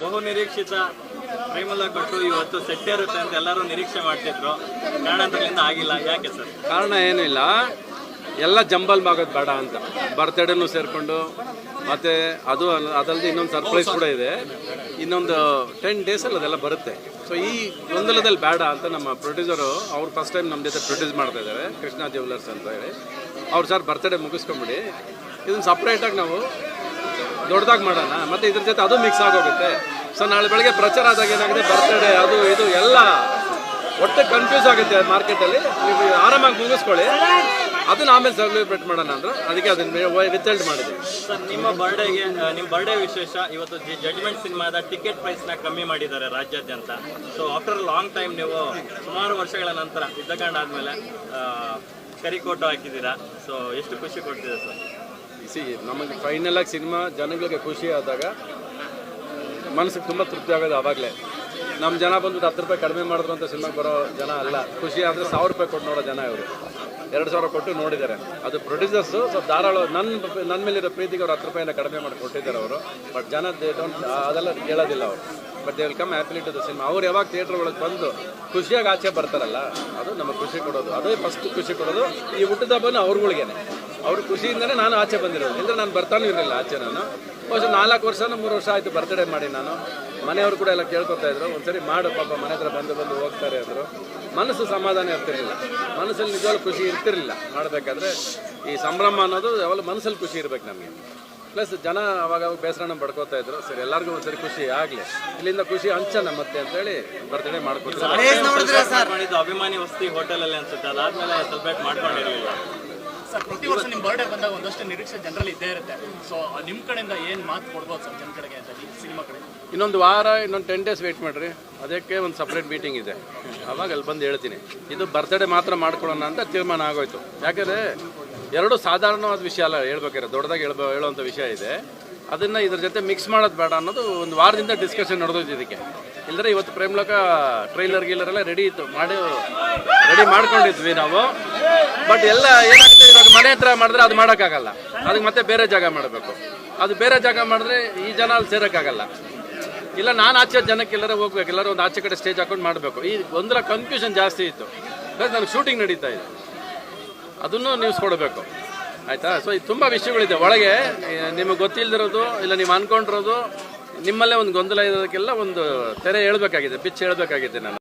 ಬಹು ನಿರೀಕ್ಷಿತ ಪ್ರೇಮಲ ಕೊಟ್ಟು ಇವತ್ತು ಸೆಟ್ ಇರುತ್ತೆ ಅಂತ ಎಲ್ಲರೂ ನಿರೀಕ್ಷೆ ಮಾಡ್ತಿದ್ರು. ಕಾರಣಾಂತರಗಳಿಂದ ಆಗಿಲ್ಲ. ಯಾಕೆ ಸರ್? ಕಾರಣ ಏನಿಲ್ಲ ಎಲ್ಲ ಜಂಬಲ್ ಆಗೋದು ಬೇಡ ಅಂತ. ಬರ್ತ್ಡೇನು ಸೇರಿಕೊಂಡು, ಮತ್ತು ಅದು ಅದಲ್ಲದೆ ಇನ್ನೊಂದು ಸರ್ಪ್ರೈಸ್ ಕೂಡ ಇದೆ. ಇನ್ನೊಂದು ಟೆನ್ ಡೇಸಲ್ಲಿ ಅದೆಲ್ಲ ಬರುತ್ತೆ. ಸೊ ಈ ಗೊಂದಲದಲ್ಲಿ ಬೇಡ ಅಂತ ನಮ್ಮ ಪ್ರೊಡ್ಯೂಸರು ಅವ್ರು ಫಸ್ಟ್ ಟೈಮ್ ನಮ್ಮ ಜೊತೆ ಪ್ರೊಡ್ಯೂಸ್ ಮಾಡ್ತಾ ಇದ್ದಾರೆ, ಕೃಷ್ಣ ಜ್ಯುವೆಲರ್ಸ್ ಅಂತ ಹೇಳಿ. ಅವ್ರು, ಸರ್, ಬರ್ತ್ಡೇ ಮುಗಿಸ್ಕೊಂಬಿಡಿ. ಇದನ್ನು ಸಪ್ರೇಟಾಗಿ ನಾವು ದೊಡ್ಡದಾಗಿ ಮಾಡೋಣ. ಮತ್ತು ಇದ್ರ ಜೊತೆ ಅದು ಮಿಕ್ಸ್ ಆಗೋಗುತ್ತೆ. ಸೊ ನಾಳೆ ಬೆಳಗ್ಗೆ ಪ್ರಚಾರ ಆದಾಗ ಏನಾಗುತ್ತೆ? ಬರ್ತ್ಡೇ ಅದು ಇದು ಎಲ್ಲ ಒಟ್ಟು ಕನ್ಫ್ಯೂಸ್ ಆಗುತ್ತೆ ಮಾರ್ಕೆಟಲ್ಲಿ ನೀವು ಆರಾಮಾಗಿ ಮುಗಿಸ್ಕೊಳ್ಳಿ. ಅದನ್ನ ಆಮೇಲೆ ಸೆಲೆಬ್ರೇಟ್ ಮಾಡೋಣ ಅಂದ್ರೆ ಅದಕ್ಕೆ ಅದನ್ನ ರಿಸಲ್ಟ್ ಮಾಡಿದ್ವಿ. ಸರ್ ನಿಮ್ಮ ಬರ್ಡೇಗೆ ನಿಮ್ಮ ಬರ್ಡೇ ವಿಶೇಷ ಇವತ್ತು ಜಡ್ಜ್ಮೆಂಟ್ ಸಿನಿಮಾದ ಟಿಕೆಟ್ ಪ್ರೈಸ್ನ ಕಮ್ಮಿ ಮಾಡಿದ್ದಾರೆ ರಾಜ್ಯಾದ್ಯಂತ. ಸೊ ಆಫ್ಟರ್ ಲಾಂಗ್ ಟೈಮ್ ನೀವು ಸುಮಾರು ವರ್ಷಗಳ ನಂತರ ಯುದ್ಧಕಾಂಡ ಆದಮೇಲೆ ಕರಿಕೋಟು ಹಾಕಿದ್ದೀರಾ. ಸೊ ಎಷ್ಟು ಖುಷಿ ಕೊಡ್ತಿದೆ ಸರ್? ಸಿ ನಮಗೆ ಫೈನಲಾಗಿ ಸಿನಿಮಾ ಜನಗಳಿಗೆ ಖುಷಿ ಆದಾಗ, ಮನಸ್ಸಿಗೆ ತುಂಬ ತೃಪ್ತಿ ಆಗೋದು ಆವಾಗಲೇ. ನಮ್ಮ ಜನ ಬಂದ್ಬಿಟ್ಟು ಹತ್ತು ರೂಪಾಯಿ ಕಡಿಮೆ ಮಾಡಿದ್ರು ಅಂತ ಸಿನಿಮಾಗೆ ಬರೋ ಜನ ಅಲ್ಲ. ಖುಷಿ ಆದರೆ ಸಾವಿರ ರೂಪಾಯಿ ಕೊಟ್ಟು ನೋಡೋ ಜನ ಇವರು. ಎರಡು ಸಾವಿರ ಕೊಟ್ಟು ನೋಡಿದ್ದಾರೆ. ಅದು ಪ್ರೊಡ್ಯೂಸರ್ಸು ಸ್ವಲ್ಪ ಧಾರಾಳ ನನ್ನ ನನ್ನ ಮೇಲಿರೋ ಪ್ರೀತಿಗೆ ಅವ್ರು ಹತ್ತು ರೂಪಾಯಿನ ಕಡಿಮೆ ಮಾಡಿ ಕೊಟ್ಟಿದ್ದಾರೆ ಅವರು. ಬಟ್ ಜನ ದೇ ಡೋಂಟ್ ಅದೆಲ್ಲ ಕೇಳೋದಿಲ್ಲ ಅವರು. But they will come happily to the cinema ಅವ್ರು ಯಾವಾಗ ಥಿಯೇಟ್ರ್ ಒಳಗೆ ಬಂದು ಖುಷಿಯಾಗಿ ಆಚೆ ಬರ್ತಾರಲ್ಲ, ಅದು ನಮಗೆ ಖುಷಿ ಕೊಡೋದು. ಅದೇ ಫಸ್ಟ್ ಖುಷಿ ಕೊಡೋದು ಈ ಹುಟ್ಟಿದ ಹಬ್ಬನ ಅವ್ರುಗಳಿಗೇನೆ. ಅವ್ರ ಖುಷಿಯಿಂದನೇ ನಾನು ಆಚೆ ಬಂದಿರೋದು. ಇಲ್ಲದ್ರೆ ನಾನು ಬರ್ತಾನೂ ಇರಲಿಲ್ಲ ಆಚೆ ನಾನು. ಬಹುಶಃ ನಾಲ್ಕು ವರ್ಷ ಮೂರು ವರ್ಷ ಆಯಿತು ಬರ್ತ್ಡೇ ಮಾಡಿ ನಾನು. ಮನೆಯವರು ಕೂಡ ಎಲ್ಲ ಕೇಳ್ಕೊತಾ ಇದ್ರು. ಒಂದ್ಸರಿ ಮಾಡು ಪಾಪ ಮನೆ ಹತ್ರ ಬಂದು ಬಂದು ಹೋಗ್ತಾರೆ ಅಂದರು. ಮನಸ್ಸು ಸಮಾಧಾನ ಇರ್ತಿರಲಿಲ್ಲ. ಮನಸ್ಸಲ್ಲಿ ನಿಜವಾಗ್ಲೂ ಖುಷಿ ಇರ್ತಿರಲಿಲ್ಲ ಮಾಡಬೇಕಾದ್ರೆ. ಈ ಸಂಭ್ರಮ ಅನ್ನೋದು ಯಾವಾಗಲೂ ಮನಸ್ಸಲ್ಲಿ ಖುಷಿ ಇರ್ಬೇಕು ನಮಗೆ. ಪ್ಲಸ್ ಜನ ಅವಾಗ ಅವಾಗ ಬೇಸರನ ಪಡ್ಕೋತಾ ಇದ್ರು. ಸರಿ ಎಲ್ಲರಿಗೂ ಒಂದ್ಸರಿ ಖುಷಿ ಆಗಲಿ. ಇಲ್ಲಿಂದ ಖುಷಿ ಹಂಚನ ಮತ್ತೆ ಅಂತೇಳಿ ಬರ್ತ್ಡೇ ಮಾಡ್ಕೊತಾರೆ ಅಭಿಮಾನಿ ವಸ್ತಿ ಹೋಟೆಲಲ್ಲಿ ಅನ್ಸುತ್ತೆ. ಅದಾದ್ಮೇಲೆ ಸೆಲೆಬ್ರೇಟ್ ಮಾಡ್ಕೊಂಡಿರಲಿಲ್ಲ. ಪ್ರತಿ ವರ್ಷ ನಿಮ್ಮ ಬರ್ಡೇ ಬಂದಾಗ ಒಂದಷ್ಟು ನಿರೀಕ್ಷೆ ಜನರಲ್ಲಿ ಇದ್ದೇ ಇರುತ್ತೆ. ಸೊ ನಿಮ್ಮ ಕಡೆಯಿಂದ ಏನು ಮಾತು ಕೊಡ್ಬೋದು ಸರ್, ಜನ ಕಡೆಗೆ ಸಿನಿಮಾ ಕಡೆ? ಇನ್ನೊಂದು ವಾರ, ಇನ್ನೊಂದು ಟೆನ್ ಡೇಸ್ ವೇಟ್ ಮಾಡಿರಿ. ಅದಕ್ಕೆ ಒಂದು ಸಪ್ರೇಟ್ ಮೀಟಿಂಗ್ ಇದೆ. ಅವಾಗ ಅಲ್ಲಿ ಬಂದು ಹೇಳ್ತೀನಿ. ಇದು ಬರ್ತ್ಡೇ ಮಾತ್ರ ಮಾಡ್ಕೊಳ್ಳೋಣ ಅಂತ ತೀರ್ಮಾನ ಆಗೋಯ್ತು. ಯಾಕಂದ್ರೆ ಎರಡು ಸಾಧಾರಣವಾದ ವಿಷಯ ಅಲ್ಲ ಹೇಳ್ಬೇಕಾರೆ ದೊಡ್ಡದಾಗಿ ಹೇಳ್ಬೋ ಹೇಳೋವಂಥ ವಿಷಯ ಇದೆ. ಅದನ್ನು ಇದ್ರ ಜೊತೆ ಮಿಕ್ಸ್ ಮಾಡೋದು ಬೇಡ ಅನ್ನೋದು ಒಂದು ವಾರದಿಂದ ಡಿಸ್ಕಷನ್ ನಡೆದೋಯ್ತು ಇದಕ್ಕೆ. ಇಲ್ಲದ್ರೆ ಇವತ್ತು ಪ್ರೇಮ್ಲೋಕ ಟ್ರೈಲರ್ ಗೀಲರ್ ಎಲ್ಲ ರೆಡಿ ಇತ್ತು. ಮಾಡಿ ರೆಡಿ ಮಾಡ್ಕೊಂಡಿದ್ವಿ ನಾವು. ಬಟ್ ಎಲ್ಲ ಏನಾಗುತ್ತೆ ಇವಾಗ ಮನೆ ಹತ್ರ ಮಾಡಿದ್ರೆ ಅದು ಮಾಡೋಕ್ಕಾಗಲ್ಲ. ಅದಕ್ಕೆ ಮತ್ತೆ ಬೇರೆ ಜಾಗ ಮಾಡಬೇಕು. ಅದು ಬೇರೆ ಜಾಗ ಮಾಡಿದ್ರೆ ಈ ಜನ ಅಲ್ಲಿ ಸೇರೋಕ್ಕಾಗಲ್ಲ. ಇಲ್ಲ, ನಾನು ಆಚೆ ಜನಕ್ಕೆ ಎಲ್ಲರೂ ಹೋಗ್ಬೇಕು. ಎಲ್ಲರೂ ಒಂದು ಆಚೆ ಕಡೆ ಸ್ಟೇಜ್ ಹಾಕೊಂಡು ಮಾಡಬೇಕು. ಈ ಒಂದರ ಕನ್ಫ್ಯೂಷನ್ ಜಾಸ್ತಿ ಇತ್ತು. ಪ್ಲಸ್ ನನಗೆ ಶೂಟಿಂಗ್ ನಡೀತಾ ಇದೆ. ಅದನ್ನು ನ್ಯೂಸ್ ಕೊಡಬೇಕು. ಆಯಿತಾ? ಸೊ ಇದು ತುಂಬ ವಿಷಯಗಳಿದೆ. ಒಳಗೆ ನಿಮಗೆ ಗೊತ್ತಿಲ್ಲದಿರೋದು ಇಲ್ಲ ನೀವು ಅಂದ್ಕೊಂಡಿರೋದು ನಿಮ್ಮಲ್ಲೇ ಒಂದು ಗೊಂದಲ ಇರೋದಕ್ಕೆಲ್ಲ ಒಂದು ತೆರೆ ಹೇಳ್ಬೇಕಾಗಿದೆ, ಪಿಚ್ ಹೇಳ್ಬೇಕಾಗಿದೆ ನಾನು.